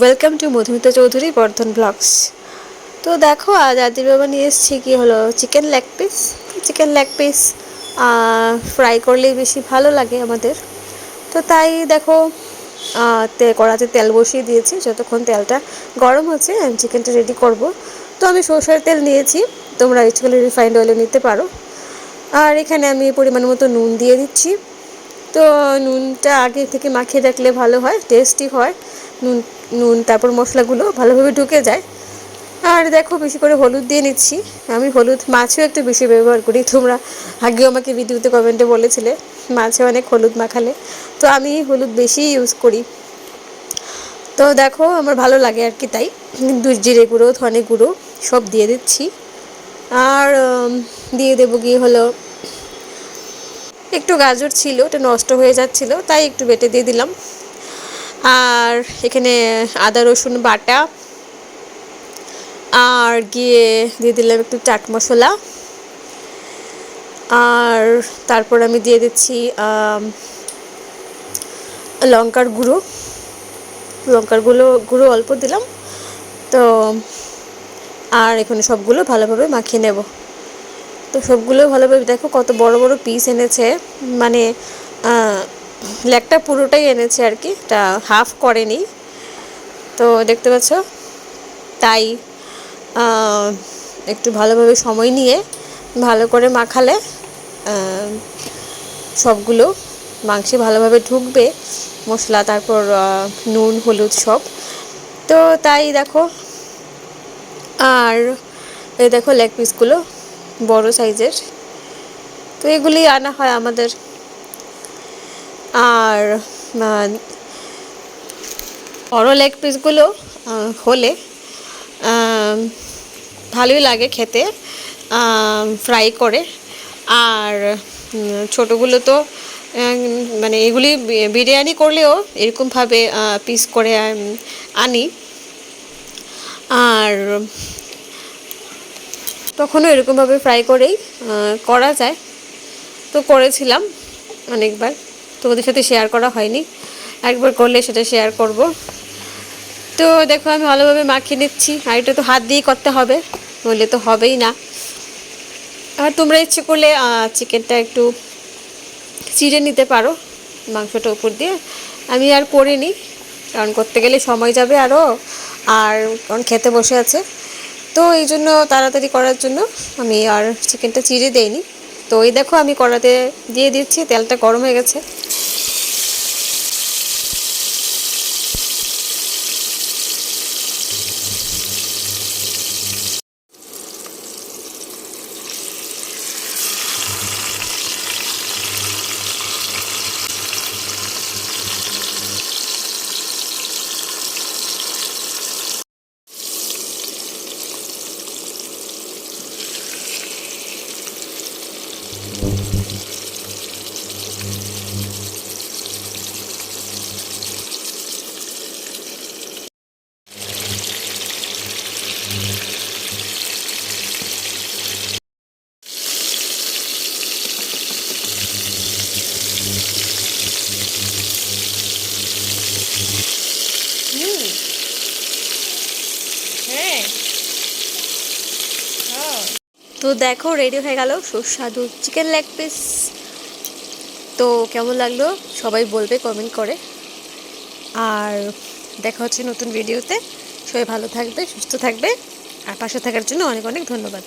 Welcome to Madhumita Chowdhury Bardhan blogs তো দেখো, আজ আদির বাবা নিয়ে এসেছি কী হলো chicken leg piece chicken leg piece fry করলেই বেশি ভালো লাগে আমাদের। তো তাই দেখো তে, কড়াতে তেল বসিয়ে দিয়েছি, যতক্ষণ তেলটা গরম হচ্ছে, আমি চিকেনটা রেডি করব। তো আমি সরষের তেল নিয়েছি, তোমরা ইচ্ছুকলে রিফাইন্ড অয়েলও নিতে পারো। আর এখানে আমি পরিমাণ মতো নুন দিয়ে দিচ্ছি। তো নুনটা আগে থেকে মাখিয়ে রাখলে ভালো হয় টেস্টি হয়। নুন নুন, তারপর মশলাগুলো ভালোভাবে ঢুকে যায়। আর দেখো, বেশি করে হলুদ দিয়ে নিচ্ছি। আমি হলুদ মাছেও একটু বেশি ব্যবহার করি। তোমরা আগেও আমাকে ভিডিওতে কমেন্টে বলেছিলে, মাছে অনেক হলুদ মাখালে। তো আমি হলুদ বেশি ইউজ করি। তো দেখো, আমার ভালো লাগে আর কি তাই। জিরে গুঁড়ো, ধনে গুঁড়ো সব দিয়ে দিচ্ছি। আর দিয়ে দেবো গিয়ে হলো একটু গাজর ছিল, ওটা নষ্ট হয়ে যাচ্ছিল, তাই একটু বেটে দিয়ে দিলাম। আর এখানে আদা, রসুন বাটা। আর গিয়ে দিয়ে দিলাম একটু চাট মশলা। আর তারপর আমি দিয়ে দিচ্ছি লঙ্কার গুঁড়ো। লঙ্কার গুঁড়ো গুঁড়ো অল্প দিলাম। তো, আর এখানে সবগুলো ভালোভাবে মাখিয়ে নেব। তো সবগুলো ভালোভাবে দেখো কত বড় বড় পিস এনেছে। মানে লেগটা পুরোটাই এনেছে আর কি তা হাফ করেনি। তো দেখতে পাচ্ছ, তাই একটু ভালোভাবে সময় নিয়ে ভালো করে মাখালে সবগুলো মাংসে ভালোভাবে ঢুকবে, মশলা, তারপর নুন, হলুদ সব। তো তাই দেখো, আর এই দেখো লেগ পিসগুলো বড় সাইজের। তো এগুলি আনা হয় আমাদের। আর বড় লেগ পিসগুলো হলে ভালোই লাগে খেতে ফ্রাই করে। আর ছোটোগুলো তো মানে এগুলি বিরিয়ানি করলেও এরকমভাবে পিস করে আনি। আর, তখনও এরকমভাবে ফ্রাই করেই করা যায়। তো করেছিলাম অনেকবার। তো ওদের সাথে শেয়ার করা হয়নি। একবার করলে সেটা শেয়ার করব। তো দেখো, আমি ভালোভাবে মাখিয়ে নিচ্ছি। আর এটা তো হাত দিয়েই করতে হবে, নইলে তো হবেই না। আর তোমরা ইচ্ছে করলে চিকেনটা একটু চিড়ে নিতে পারো, মাংসটা উপর দিয়ে। আমি আর করিনি, কারণ করতে গেলে সময় যাবে আরও আর কারণ খেতে বসে আছে। তো এই জন্য তাড়াতাড়ি করার জন্য আমি আর চিকেনটা চিড়ে দেইনি। তো এই দেখো, আমি কড়াতে দিয়ে দিচ্ছি, তেলটা গরম হয়ে গেছে হ্যাঁ তো দেখো রেডি হয়ে গেল সুস্বাদু চিকেন লেগ পিস তো কেমন লাগল? সবাই বলবে কমেন্ট করে। আর দেখা হচ্ছে নতুন ভিডিওতে সবাই ভালো থাকবে, সুস্থ থাকবে। আর পাশে থাকার জন্য অনেক অনেক ধন্যবাদ।